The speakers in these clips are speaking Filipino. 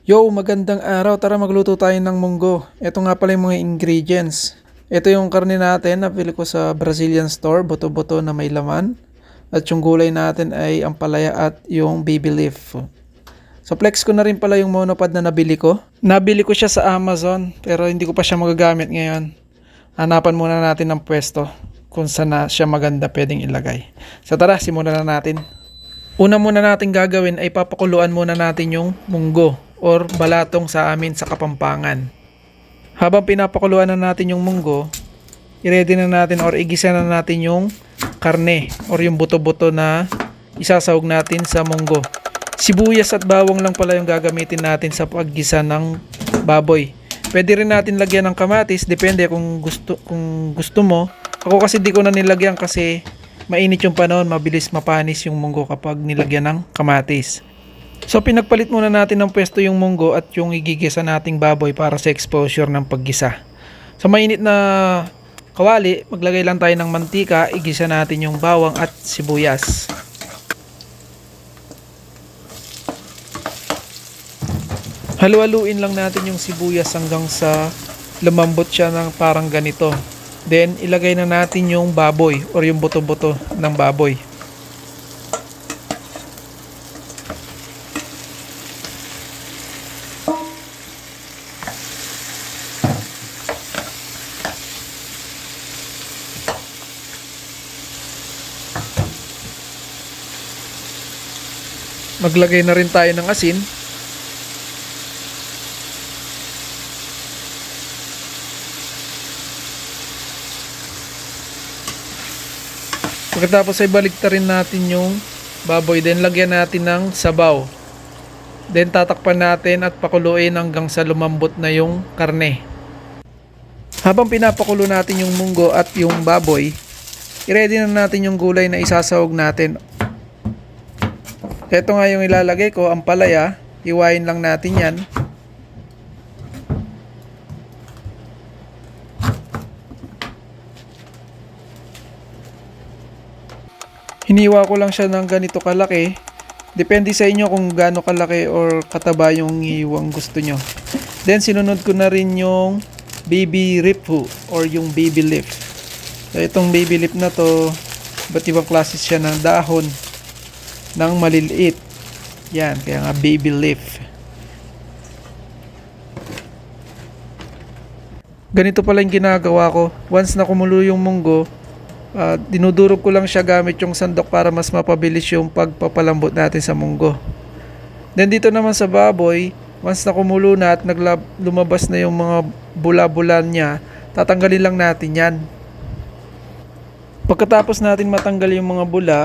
Yo, magandang araw. Tara magluto tayo ng munggo. Ito nga pala yung mga ingredients. Ito yung karne natin na pili ko sa Brazilian store, buto-buto na may laman. At yung gulay natin ay ampalaya at yung baby leaf. So flex ko na rin pala yung monopod na nabili ko. Nabili ko siya sa Amazon pero hindi ko pa siya magagamit ngayon. Hanapan muna natin ng pwesto kung saan na siya maganda pwedeng ilagay. So tara, simulan na natin. Una muna natin gagawin ay papakuluan muna natin yung munggo or balatong sa amin sa Kapampangan. Habang pinapakuluan na natin yung munggo, i-ready na natin or igisa na natin yung karne or yung buto-buto na isasawag natin sa munggo. Sibuyas at bawang lang pala yung gagamitin natin sa paggisa ng baboy. Pwede rin natin lagyan ng kamatis, depende kung gusto kung gusto mo. Ako kasi di ko na nilagyan kasi mainit yung panahon, mabilis mapanis yung munggo kapag nilagyan ng kamatis. So pinagpalit muna natin ng pwesto yung munggo at yung igigisa nating baboy para sa exposure ng paggisa. Sa mainit na kawali, maglagay lang tayo ng mantika, igisa natin yung bawang at sibuyas. Halu-haluin lang natin yung sibuyas hanggang sa lumambot siya ng parang ganito. Then ilagay na natin yung baboy or yung buto-buto ng baboy. Maglagay na rin tayo ng asin. Pagkatapos ay baliktarin natin yung baboy. Then lagyan natin ng sabaw. Then tatakpan natin at pakuluin hanggang sa lumambot na yung karne. Habang pinapakulo natin yung munggo at yung baboy, i-ready na natin yung gulay na isasawag natin. Ito nga yung ilalagay ko, ang palaya. Iwain lang natin yan. Hiniwa ko lang siya ng ganito kalaki. Depende sa inyo kung gaano kalaki or kataba yung iwang gusto nyo. Then sinunod ko na rin yung baby ripu or yung baby leaf. So itong baby leaf na to, ba't ibang klase siya ng dahon ng maliliit. Yan, kaya nga baby leaf. Ganito pala yung ginagawa ko. Once na kumulo yung munggo, uh, dinudurog ko lang siya gamit yung sandok para mas mapabilis yung pagpapalambot natin sa munggo. Then dito naman sa baboy, once na kumulo na at naglab, lumabas na yung mga bula-bula niya, tatanggalin lang natin yan. Pagkatapos natin matanggal yung mga bula,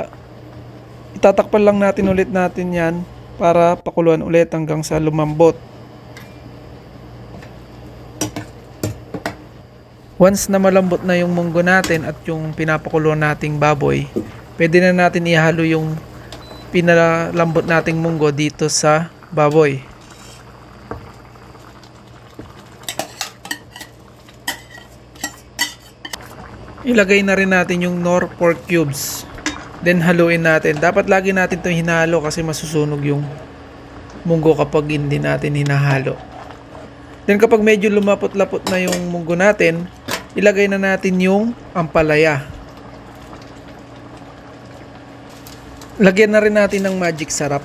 itatakpan lang natin ulit natin yan para pakuluan ulit hanggang sa lumambot. Once na malambot na yung munggo natin at yung pinapakuluan nating baboy, pwede na natin ihalo yung pinalambot nating munggo dito sa baboy. Ilagay na rin natin yung nor pork cubes. Then haluin natin. Dapat lagi natin itong hinalo kasi masusunog yung munggo kapag hindi natin hinahalo. Then kapag medyo lumapot-lapot na yung munggo natin, ilagay na natin yung ampalaya. Lagyan na rin natin ng magic sarap.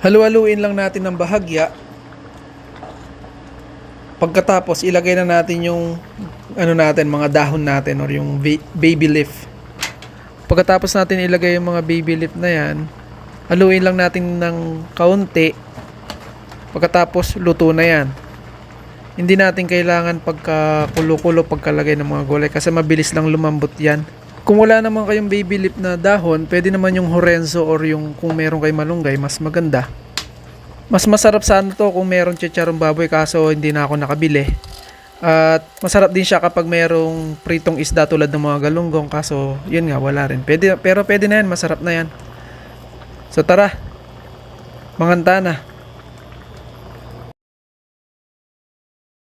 Halu-haluin lang natin ng bahagya. Pagkatapos, ilagay na natin yung ano natin, mga dahon natin or yung baby leaf. Pagkatapos natin ilagay yung mga baby leaf na yan, haluin lang natin ng kaunti. Pagkatapos, luto na yan. Hindi natin kailangan pagka kulo-kulo pagkalagay ng mga gulay kasi mabilis lang lumambot yan. Kung wala naman kayong baby leaf na dahon, pwede naman yung horenzo or yung kung meron kay malunggay, mas maganda. Mas masarap sana to kung meron chicharong baboy kaso hindi na ako nakabili. At masarap din siya kapag merong pritong isda tulad ng mga galunggong kaso yun nga wala rin. Pwede, pero pwede na yan, masarap na yan. So tara, manganta na.